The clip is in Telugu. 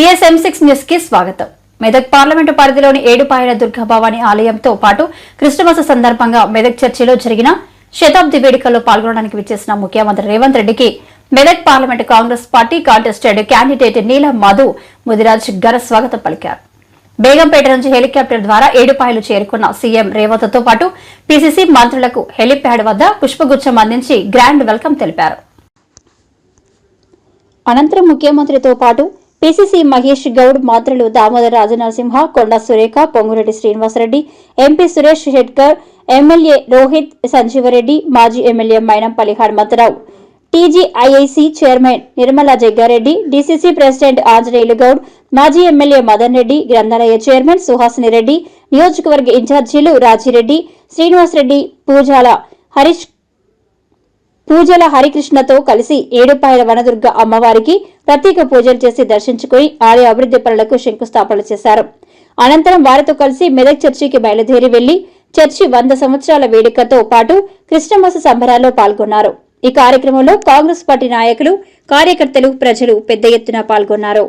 టీఎస్ఎం సిక్స్ న్యూస్కి స్వాగతం. మెదక్ పార్లమెంటు పరిధిలోని ఏడుపాయల దుర్గాభవాని ఆలయంతో పాటు క్రిస్టమస్ సందర్భంగా మెదక్ చర్చిలో జరిగిన శతాబ్ది వేడుకల్లో పాల్గొనడానికి విచ్చేసిన ముఖ్యమంత్రి రేవంత్ రెడ్డికి Medak parliament Congress party contested candidate Neelam Madhu Mudiraj ఘన స్వాగతం పలికారు. బేగంపేట నుంచి హెలికాప్టర్ ద్వారా ఏడుపాయలు చేరుకున్న సీఎం రేవంత్తో పాటు పీసీసీ మంత్రులకు హెలిప్యాడ్ వద్ద పుష్పగుచ్చం అందించి గ్రాండ్ వెల్కమ్ తెలిపారు. అనంతరం ముఖ్యమంత్రితో పాటు పిసిసి మహేష్ గౌడ్ మంత్రులు దామోదర రాజనరసింహ కొండ సురేఖ పొంగురెడ్డి శ్రీనివాసరెడ్డి ఎంపీ సురేష్ షెట్కర్ ఎమ్మెల్యే రోహిత్ సంజీవరెడ్డి మాజీ MLA Mynampally Hanumantharao TGIIC chairman Nirmala Jaggareddy DCC president Anjaneyulu Goud మాజీ ఎమ్మెల్యే మదన్ రెడ్డి గ్రంథాలయ చైర్మన్ సుహాసిని రెడ్డి నియోజకవర్గ ఇన్ఛార్జీలు రాజిరెడ్డి శ్రీనివాసరెడ్డి పూజాల హరీష్ పూజల హరికృష్ణతో కలిసి ఏడుపాయల వనదుర్గ అమ్మవారికి ప్రత్యేక పూజలు చేసి దర్శించుకుని ఆలయ అభివృద్ధి పనులకు శంకుస్థాపనలు చేశారు. అనంతరం వారితో కలిసి మెదక్ చర్చికి బయలుదేరి వెళ్ళి చర్చి వంద సంవత్సరాల వేడుకతో పాటు క్రిస్టమస్ సంబరాల్లో పాల్గొన్నారు. ఈ కార్యక్రమంలో కాంగ్రెస్ పార్టీ నాయకులు కార్యకర్తలు ప్రజలు పెద్ద ఎత్తున పాల్గొన్నారు.